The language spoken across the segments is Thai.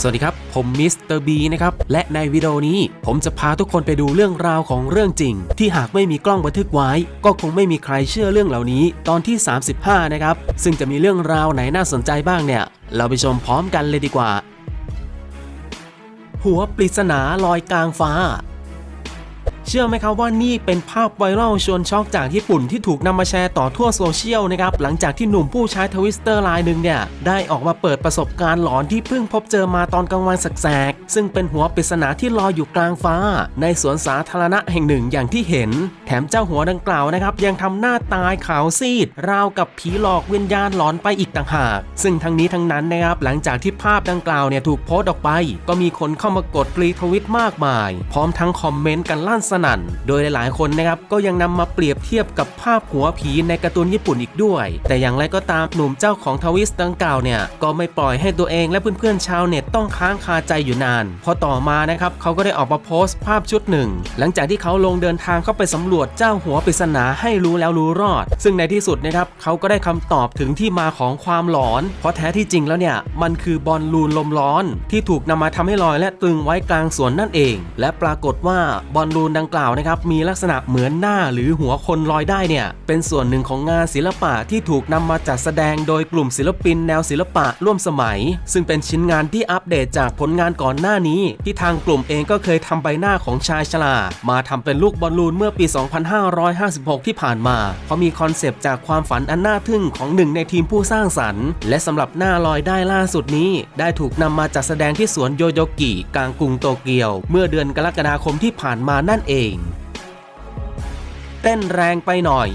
สวัสดีครับ ผมมิสเตอร์บีนะครับ และในวิดีโอนี้ ผมจะพาทุกคนไปดูเรื่องราวของเรื่องจริง ที่หากไม่มีกล้องบันทึกไว้ ก็คงไม่มีใครเชื่อเรื่องเหล่านี้ ตอนที่ 35 นะครับ ซึ่งจะมีเรื่องราวไหนน่าสนใจบ้างเนี่ย เราไปชมพร้อมกันเลยดีกว่า หัวปริศนาลอยกลางฟ้า เชื่อไหมครับว่านี่เป็นภาพไวรัลชวนช็อกจากญี่ปุ่นที่ถูกนำมาแชร์ต่อทั่วโซเชียลนะครับหลังจากที่หนุ่มผู้ใช้ทวิสเตอร์รายหนึ่งเนี่ยได้ออกมาเปิดประสบการณ์หลอนที่เพิ่งพบเจอมาตอนกลางวันแสกๆซึ่งเป็นหัวปริศนาที่ลอยอยู่กลางฟ้า ในสวนสาธารณะแห่งหนึ่งอย่างที่เห็น แถมเจ้าหัวดังกล่าวนะครับยังทำหน้าตายขาวซีด ราวกับผีหลอกวิญญาณหลอนไปอีกต่างหาก ซึ่งทั้งนี้ทั้งนั้นนะครับหลังจากที่ภาพดังกล่าวเนี่ยถูกโพสต์ออกไป ก็มีคนเข้ามากดรีทวิตมากมาย พร้อมทั้งคอมเมนต์กันลั่นสนั่น โดยหลายๆ คนนะครับก็ยังนำมาเปรียบเทียบกับภาพหัวผีในการ์ตูนญี่ปุ่นอีกด้วย แต่อย่างไรก็ตามหนุ่มเจ้าของทวิสต์ดังกล่าวเนี่ยก็ไม่ปล่อยให้ตัวเองและเพื่อนๆชาวเน็ตต้องค้างคาใจอยู่นาน พอต่อมานะครับเขาก็ได้ออกมาโพสต์ภาพชุดหนึ่ง หลังจากที่เขาลงเดินทางเข้าไปสำรวจเจ้าหัวปริศนาให้รู้แล้วรู้รอด ซึ่งในที่สุดนะครับเขาก็ได้คำตอบถึงที่มาของความหลอน เพราะแท้ที่จริงแล้วเนี่ยมันคือบอลลูนลมร้อน ที่ถูกนำมาทำให้ลอยและตึงไว้กลางสวนนั่นเอง และปรากฏว่าบอลลูนดังกล่าวนะครับมีลักษณะเหมือนหน้าหรือหัวคนลอยได้เนี่ยเป็นส่วนหนึ่งของงานศิลปะที่ถูกนำมาจัดแสดงโดยกลุ่มศิลปินแนวศิลปะร่วมสมัย ซึ่งเป็นชิ้นงานที่อัปเดตจากผลงานก่อนหน้านี้ ที่ทางกลุ่มเองก็เคยทำใบหน้าของชายชรามาทำเป็นลูกบอลลูนเมื่อปี 2556 ที่ผ่านมาเพราะมีคอนเซปต์จากความฝันอันน่าทึ่งของหนึ่งในทีมผู้สร้างสรรค์ และสำหรับหน้าลอยได้ล่าสุดนี้ ได้ถูกนำมาจัดแสดงที่สวนโยโยกิกลางกรุงโตเกียว เมื่อเดือนกรกฎาคมที่ผ่านมานั่นเองเต้นแรงไปหน่อย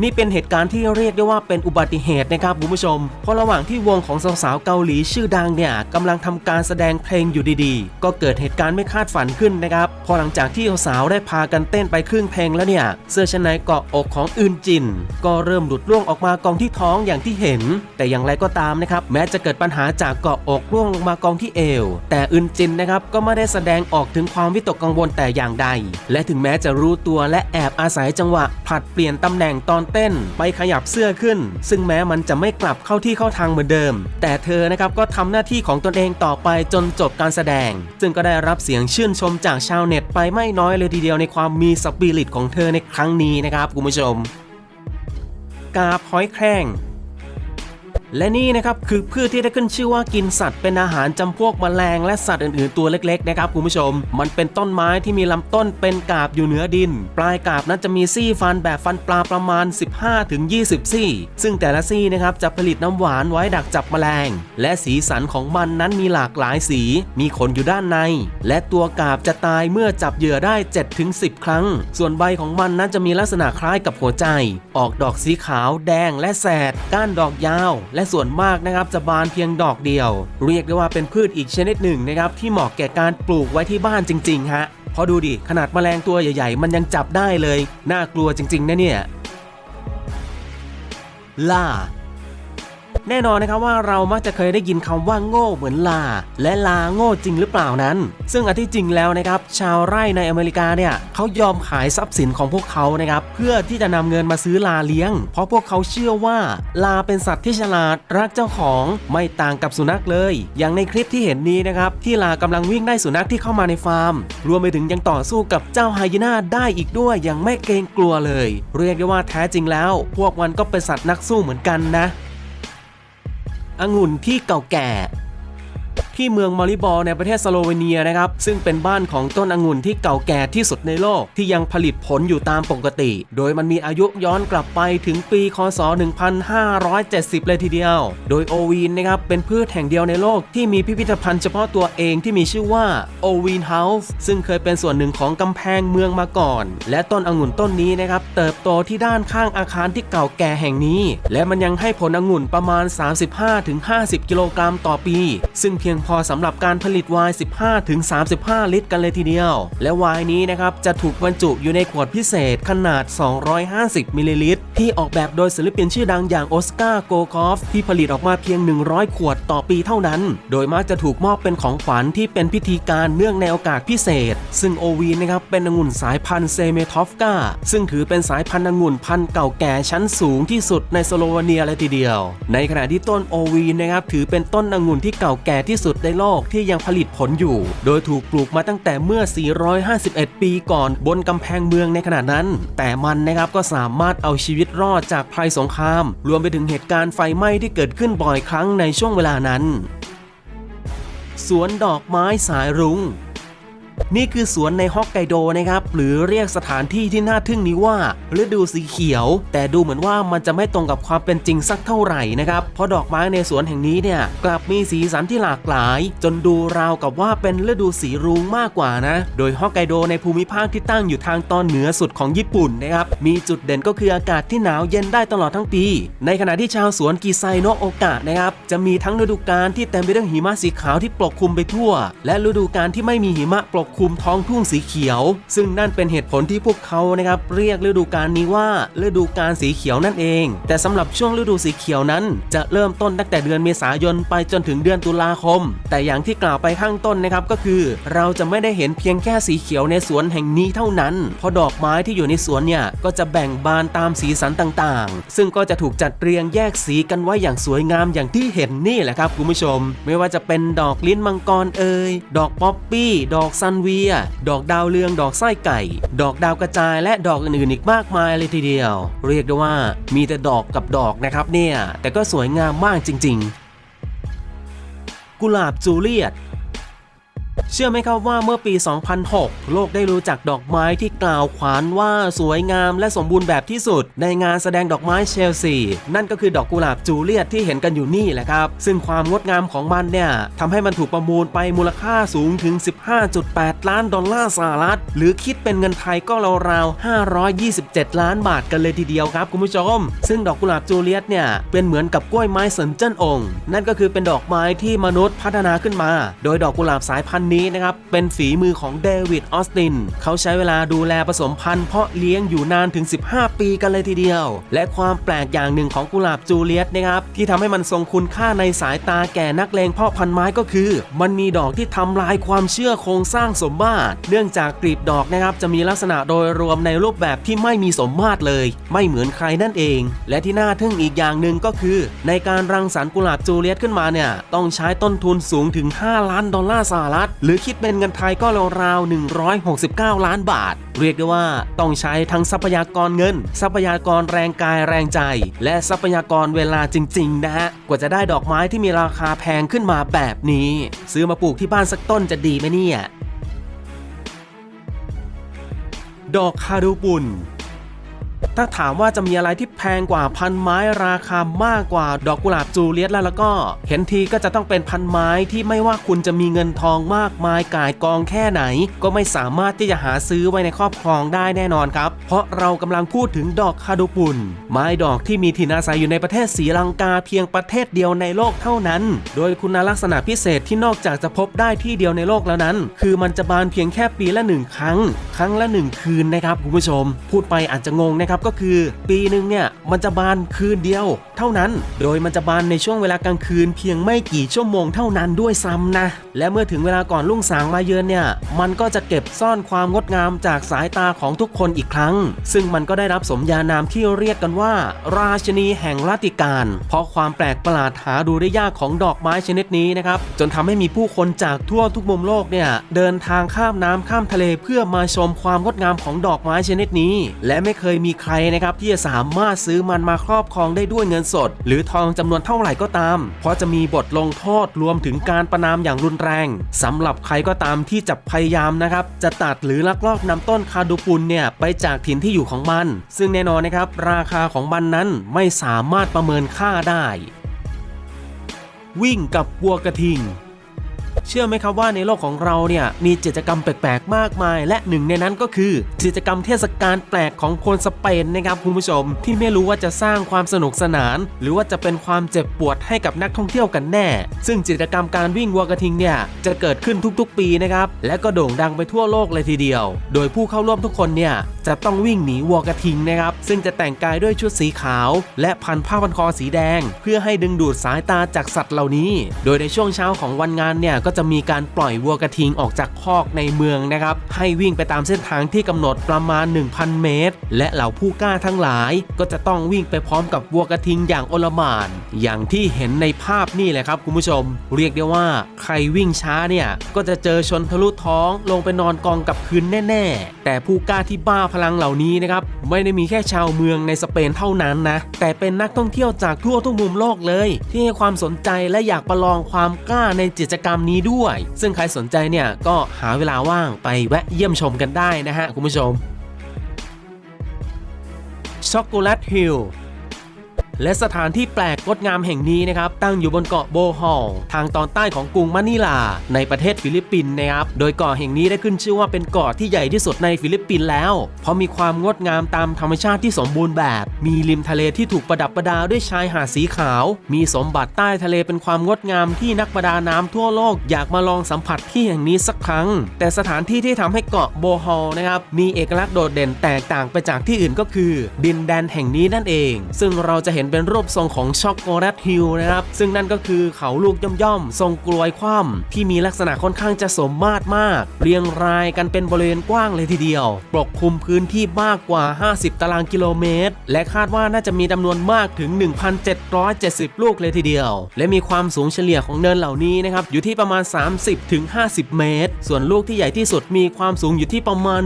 นี่เป็นเหตุการณ์ที่เรียกได้ว่าเป็นอุบัติเหตุนะครับคุณผู้ชม เพราะระหว่างที่วงของสาวๆเกาหลีชื่อดังเนี่ยกำลังทำการแสดงเพลงอยู่ดีๆ ก็เกิดเหตุการณ์ไม่คาดฝันขึ้นนะครับ พอหลังจากที่สาวๆได้พากันเต้นไปครึ่งเพลงแล้วเนี่ย เสื้อชั้นในเกาะอกของอึนจิน ก็เริ่มหลุดร่วงออกมากองที่ท้องอย่างที่เห็น แต่อย่างไรก็ตามนะครับแม้จะเกิดปัญหาจากเกาะอกร่วงลงมากองที่เอว แต่อึนจินนะครับก็ไม่ได้แสดงออกถึงความวิตกกังวลแต่อย่างใด และถึงแม้จะรู้ตัวและแอบอาศัยจังหวะผลัดเปลี่ยนตำแหน่งตอนเต้นไปขยับเสื้อขึ้น ซึ่งแม้มันจะไม่กลับเข้าที่เข้าทางเหมือนเดิม แต่เธอนะครับก็ทำหน้าที่ของตนเองต่อไปจนจบการแสดง ซึ่งก็ได้รับเสียงชื่นชมจากชาวเน็ตไปไม่น้อยเลยทีเดียวในความมีสปิริตของเธอในครั้งนี้นะครับคุณผู้ชมกาบหอยแครง และนี่นะครับคือพืชที่ได้ขึ้นชื่อว่ากินสัตว์เป็นอาหารจำพวกแมลงและสัตว์อื่นๆตัวเล็กๆนะครับคุณผู้ชม มันเป็นต้นไม้ที่มีลำต้นเป็นกาบอยู่เหนือดิน ปลายกาบนั้นจะมีซี่ฟันแบบฟันปลาประมาณ 15-20 ซี่ ซึ่งแต่ละซี่นะครับจะผลิตน้ำหวานไว้ดักจับแมลง และสีสันของมันนั้นมีหลากหลายสี มีขนอยู่ด้านใน และตัวกาบจะตายเมื่อจับเหยื่อได้ 7-10 ครั้ง ส่วนใบของมันนั้นจะมีลักษณะคล้ายกับหัวใจ ออกดอกสีขาว แดงและแสดก้านดอกยาวและส่วนมากนะครับจะบานเพียงดอกเดียว เรียกได้ว่าเป็นพืชอีกชนิดหนึ่งนะครับที่เหมาะแก่การปลูกไว้ที่บ้านจริงๆฮะเพอดูดิขนาดแมลงตัวใหญ่ ๆ มันยังจับได้เลย น่ากลัวจริงๆนะเนี่ยล่า แน่นอนนะครับว่าเรามักจะเคยได้ยินคำว่าโง่เหมือนลา และลาโง่จริงหรือเปล่านั้น ซึ่งอันที่จริงแล้วนะครับชาวไร่ในอเมริกาเนี่ยเขายอมขายทรัพย์สินของพวกเขานะครับเพื่อที่จะนำเงินมาซื้อลาเลี้ยง เพราะพวกเขาเชื่อว่า ลาเป็นสัตว์ที่ฉลาดรักเจ้าของไม่ต่างกับสุนัขเลย อย่างในคลิปที่เห็นนี้นะครับที่ลากำลังวิ่งได้สุนัขที่เข้ามาในฟาร์ม รวมไปถึงยังต่อสู้กับเจ้าไฮยีน่าได้อีกด้วยอย่างไม่เกรงกลัวเลย เรียกได้ว่าแท้จริงแล้ว พวกมันก็เป็นสัตว์นักสู้เหมือนกันนะ องุ่นที่เก่าแก่ ที่เมืองมาริบอลในประเทศสโลเวเนียนะครับ ซึ่งเป็นบ้านของต้นองุ่นที่เก่าแก่ที่สุดในโลกที่ยังผลิตผลอยู่ตามปกติ โดยมันมีอายุย้อนกลับไปถึงปี คศ 1570 เลยทีเดียว โดยโอวีนนะครับเป็นพืชแห่งเดียวในโลกที่มีพิพิธภัณฑ์เฉพาะตัวเองที่มีชื่อว่าโอวีนเฮาส์ซึ่งเคยเป็นส่วนหนึ่งของกำแพงเมืองมาก่อน และต้นองุ่นต้นนี้นะครับเติบโตที่ด้านข้างอาคารที่เก่าแก่แห่งนี้ และมันยังให้ผลองุ่นประมาณ 35-50 กิโลกรัมต่อปี ซึ่งเพียงพออสำหรับการผลิตไวน์ 15-35 ลิตร กันเลยทีเดียว และไวน์นี้นะครับจะถูกบรรจุอยู่ในขวดพิเศษขนาด 250 มิลลิลิตร ที่ออกแบบโดยศิลปินชื่อดังอย่างออสการ์โกคอฟที่ผลิตออกมาเพียง 100 ขวดต่อปีเท่านั้น โดยมักจะถูกมอบเป็นของขวัญที่เป็นพิธีการเนื่องในโอกาสพิเศษ ซึ่งโอวีนนะครับเป็นองุ่นสายพันธุ์เซเมทอฟกาซึ่งถือเป็นสายพันธุ์องุ่นพันธุ์เก่าแก่ชั้นสูงที่สุดในสโลวาเนียเลยทีเดียว ในขณะที่ต้นโอวีนนะครับถือเป็นต้นองุ่นที่เก่าแก่ที่สุดในโลกที่ยังผลิตผลอยู่ โดยถูกปลูกมาตั้งแต่เมื่อ 451 ปีก่อนบนกำแพงเมืองในขณะนั้น แต่มันนะครับก็สามารถเอาชีวิตรอดจากภัยสงคราม รวมไปถึงเหตุการณ์ไฟไหม้ที่เกิดขึ้นบ่อยครั้งในช่วงเวลานั้น สวนดอกไม้สายรุง้ง นี่คือสวนในฮอกไกโดนะครับ หรือเรียกสถานที่ที่น่าทึ่งนี้ว่าฤดูสีเขียว แต่ดูเหมือนว่ามันจะไม่ตรงกับความเป็นจริงสักเท่าไหร่นะครับ เพราะดอกไม้ในสวนแห่งนี้เนี่ย กลับมีสีสันที่หลากหลาย จนดูราวกับว่าเป็นฤดูสีรุ้งมากกว่านะ โดยฮอกไกโดในภูมิภาคที่ตั้งอยู่ทางตอนเหนือสุดของญี่ปุ่นนะครับ มีจุดเด่นก็คืออากาศที่หนาวเย็นได้ตลอดทั้งปี ในขณะที่ชาวสวนกิไซโนะโอกะนะครับจะมีทั้งฤดูกาลที่เต็มไปด้วยหิมะสีขาวที่ปกคลุมไปทั่ว และฤดูกาลที่ไม่มีหิมะปกคลุมท้องทุ่งสีเขียว ซึ่งนั่นเป็นเหตุผลที่พวกเขานะครับเรียกฤดูกาลนี้ว่าฤดูกาลสีเขียวนั่นเอง แต่สำหรับช่วงฤดูสีเขียวนั้น จะเริ่มต้นตั้งแต่เดือนเมษายนไปจนถึงเดือนตุลาคม แต่อย่างที่กล่าวไปข้างต้นนะครับก็คือ เราจะไม่ได้เห็นเพียงแค่สีเขียวในสวนแห่งนี้เท่านั้น เพราะดอกไม้ที่อยู่ในสวนเนี่ยก็จะแบ่งบานตามสีสันต่างๆ ซึ่งก็จะถูกจัดเรียงแยกสีกันไว้อย่างสวยงามอย่างที่เห็นนี่แหละครับคุณผู้ชม ไม่ว่าจะเป็นดอกลิ้นมังกรเอ่ยดอกป๊อปปี้ ดอกซันเวีย ดอกดาวเรือง ดอกไส้ไก่ ดอกดาวกระจายและดอกอื่นๆอีกมากมายเลยทีเดียว เรียกได้ว่ามีแต่ดอกกับดอกนะครับเนี่ย แต่ก็สวยงามมากจริง ๆ กุหลาบจูเลียต เชื่อไหมครับว่าเมื่อปี 2006 โลกได้รู้จักดอกไม้ที่กล่าวขวานว่าสวยงามและสมบูรณ์แบบที่สุด ในงานแสดงดอกไม้เชลซี นั่นก็คือดอกกุหลาบจูเลียตที่เห็นกันอยู่นี่แหละครับ ซึ่งความงดงามของมันเนี่ยทำให้มันถูกประมูลไปมูลค่าสูงถึง 15.8 ล้านดอลลาร์สหรัฐ หรือคิดเป็นเงินไทยก็ราวๆ 527 ล้านบาทกันเลยทีเดียวครับคุณผู้ชม ซึ่งดอกกุหลาบจูเลียตเนี่ยเป็นเหมือนกับกล้วยไม้เซินเจิ้นองนั่นก็คือเป็นดอกไม้ที่มนุษย์พัฒนาขึ้นมา โดยดอกกุหลาบสายพันธุ์นี้นะครับเป็นฝีมือของเดวิดออสตินเขาใช้เวลาดูแลผสมพันธุ์เพาะเลี้ยงอยู่นานถึง 15 ปีกันเลยทีเดียว และความแปลกอย่างหนึ่งของกุหลาบจูเลียตนะครับที่ทำให้มันทรงคุณค่าในสายตาแก่นักเลงเพาะพันธุ์ไม้ก็คือ มันมีดอกที่ทำลายความเชื่อโครงสร้างสมมาตรเนื่องจากกลีบดอกนะครับจะมีลักษณะโดยรวมในรูปแบบที่ไม่มีสมมาตรเลย ไม่เหมือนใครนั่นเอง และที่น่าทึ่งอีกอย่างหนึ่งก็คือ ในการรังสรรค์กุหลาบจูเลียตขึ้นมาเนี่ยต้องใช้ต้นทุนสูงถึง 5 ล้านดอลลาร์สหรัฐหรือคิดเป็นเงินไทยก็ราวๆ169 ล้านบาท เรียกได้ว่าต้องใช้ทั้งทรัพยากรเงิน ทรัพยากรแรงกายแรงใจ และทรัพยากรเวลาจริง ๆ นะฮะ กว่าจะได้ดอกไม้ที่มีราคาแพงขึ้นมาแบบนี้ ซื้อมาปลูกที่บ้านสักต้นจะดีไหมเนี่ย ดอกคารูปุน ถ้าถามว่าจะมีอะไรที่แพงกว่าพันไม้ราคามากกว่าดอกกุหลาบจูเลียตแล้วแล้วก็ เห็นทีก็จะต้องเป็นพันไม้ที่ไม่ว่าคุณจะมีเงินทองมากมายกายกองแค่ไหน ก็ไม่สามารถที่จะหาซื้อไว้ในครอบครองได้แน่นอนครับ เพราะเรากำลังพูดถึงดอกคาดูปุนไม้ดอกที่มีถิ่นอาศัยอยู่ในประเทศศรีลังกาเพียงประเทศเดียวในโลกเท่านั้น โดยคุณลักษณะพิเศษที่นอกจากจะพบได้ที่เดียวในโลกแล้วนั้น คือมันจะบานเพียงแค่ปีละหนึ่งครั้ง ครั้งละหนึ่งคืนนะครับคุณผู้ชม พูดไปอาจจะงงนะครับก็คือปีหนึ่งเนี่ยมันจะบานคืนเดียว เท่านั้น โดยมันจะบานในช่วงเวลากลางคืนเพียงไม่กี่ชั่วโมงเท่านั้นด้วยซ้ำนะ และเมื่อถึงเวลาก่อนลุ่งสางมาเยือนเนี่ยมันก็จะเก็บซ่อนความงดงามจากสายตาของทุกคนอีกครั้ง ซึ่งมันก็ได้รับสมญานามที่เรียกกันว่า ราชนีแห่งรัตติการ เพราะความแปลกประหลาดหาดูได้ยากของดอกไม้ชนิดนี้นะครับจนทำให้มีผู้คนจากทั่วทุกมุมโลกเนี่ยเดินทางข้ามน้ำข้ามทะเลเพื่อมาชมความงดงามของดอกไม้ชนิดนี้ และไม่เคยมีใครนะครับที่จะสามารถซื้อมันมาครอบครองได้ด้วยเงินสด หรือทองจำนวนเท่าไหร่ก็ตาม เพราะจะมีบทลงโทษรวมถึงการประนามอย่างรุนแรงสำหรับใครก็ตามที่จะพยายามนะครับจะตัดหรือลักลอบนำต้นคาดูปุนเนี่ยไปจากถิ่นที่อยู่ของมัน ซึ่งแน่นอนนะครับราคาของมันนั้นไม่สามารถประเมินค่าได้ วิ่งกับวัวกระทิง เชื่อไหมครับว่าในโลกของเราเนี่ยมีกิจกรรมแปลกๆมากมาย และหนึ่งในนั้นก็คือกิจกรรมเทศกาลแปลกของคนสเปนนะครับคุณผู้ชม ที่ไม่รู้ว่าจะสร้างความสนุกสนาน หรือว่าจะเป็นความเจ็บปวดให้กับนักท่องเที่ยวกันแน่ ซึ่งกิจกรรมการวิ่งวัวกระทิงเนี่ยจะเกิดขึ้นทุกๆ ปีนะครับและก็โด่งดังไปทั่วโลกเลยทีเดียว โดยผู้เข้าร่วมทุกคนเนี่ยจะต้องวิ่งหนีวัวกระทิงนะครับซึ่งจะแต่งกายด้วยชุดสีขาว และพันผ้าพันคอสีแดง เพื่อให้ดึงดูดสายตาจากสัตว์เหล่านี้ โดยในช่วงเช้าของวันงานเนี่ยก็จะมีการปล่อยวัวกระทิงออกจากคอกในเมืองนะครับ ให้วิ่งไปตามเส้นทางที่กำหนดประมาณ 1,000 เมตร และเหล่าผู้กล้าทั้งหลาย ก็จะต้องวิ่งไปพร้อมกับวัวกระทิงอย่างโอลมาน อย่างที่เห็นในภาพนี่แหละครับคุณผู้ชม เรียกได้ว่าใครวิ่งช้าเนี่ยก็จะเจอชนทะลุท้องลงไปนอนกองกับพื้นแน่ ๆ แต่ผู้กล้าที่บ้าพลังเหล่านี้นะครับไม่ได้มีแค่ชาวเมืองในสเปนเท่านั้นนะ แต่เป็นนักท่องเที่ยวจากทั่วทุกมุมโลกเลย ที่ให้ความสนใจและอยากประลองความกล้าในกิจกรรมนี้ด้วย ซึ่งใครสนใจเนี่ยก็หาเวลาว่างไปแวะเยี่ยมชมกันได้นะฮะคุณผู้ชมช็อกโกแลตฮิล และสถานที่แปลกงดงามแห่งนี้นะครับตั้งอยู่บนเกาะโบฮอลทางตอนใต้ของกรุงมะนิลา ในประเทศฟิลิปปินส์นะครับโดยเกาะแห่งนี้ได้ขึ้นชื่อว่าเป็นเกาะที่ใหญ่ที่สุดในฟิลิปปินส์แล้ว เพราะมีความงดงามตามธรรมชาติที่สมบูรณ์แบบ มีริมทะเลที่ถูกประดับประดาด้วยชายหาดสีขาว มีสมบัติใต้ทะเลเป็นความงดงามที่นักประดาน้ำทั่วโลกอยากมาลองสัมผัสที่แห่งนี้สักครั้ง แต่สถานที่ที่ทำให้เกาะโบฮอลนะครับมีเอกลักษณ์โดดเด่นแตกต่างไปจากที่อื่นก็คือ ดินแดนแห่งนี้นั่นเอง ซึ่งเราจะเห็นเป็นรูปทรงของช็อกโกแลตฮิลนะครับ ซึ่งนั่นก็คือเขาลูกย่อมๆ ทรงกลวยคว่ำที่มีลักษณะค่อนข้างจะสมมาตรมาก เรียงรายกันเป็นบริเวณกว้างเลยทีเดียว ปกคลุมพื้นที่มากกว่า 50 ตารางกิโลเมตร และคาดว่าน่าจะมีจำนวนมากถึง 1,770 ลูกเลยทีเดียว และมีความสูงเฉลี่ยของเนินเหล่านี้นะครับอยู่ที่ประมาณ 30-50 เมตร ส่วนลูกที่ใหญ่ที่สุดมีความสูงอยู่ที่ประมาณ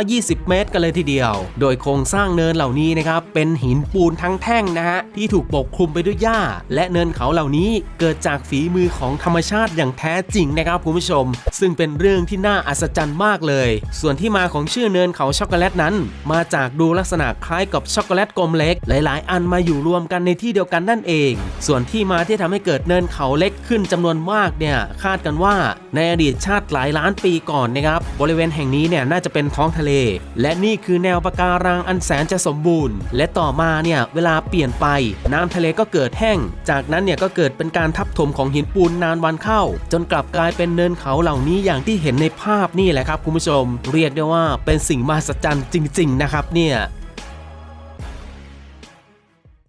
120 เมตร กันเลยทีเดียว โดยโครงสร้างเนินเหล่านี้นะครับเป็นหินปูนทั้งแท่งนะฮะที่ถูกปกคลุมไปด้วยหญ้า และเนินเขาเหล่านี้เกิดจากฝีมือของธรรมชาติอย่างแท้จริงนะครับคุณผู้ชม ซึ่งเป็นเรื่องที่น่าอัศจรรย์มากเลย ส่วนที่มาของชื่อเนินเขาช็อกโกแลตนั้น มาจากดูลักษณะคล้ายกับช็อกโกแลตกลมเล็ก หลาย ๆ อันมาอยู่รวมกันในที่เดียวกันนั่นเอง ส่วนที่มาที่ทำให้เกิดเนินเขาเล็กขึ้นจำนวนมากเนี่ยคาดกันว่าในอดีตชาติหลายล้านปีก่อนนะครับบริเวณแห่งนี้เนี่ยน่าจะเป็นท้องทะเล และนี่คือแนวปะการังอันแสนจะสมบูรณ์ และต่อมาเนี่ยเวลาเปลี่ยนไปน้ำทะเลก็เกิดแห้ง จากนั้นเนี่ยก็เกิดเป็นการทับถมของหินปูนนานวันเข้า จนกลับกลายเป็นเนินเขาเหล่านี้อย่างที่เห็นในภาพนี่แหละครับคุณผู้ชม เรียกได้ว่าเป็นสิ่งมหัศจรรย์จริง ๆ นะครับเนี่ย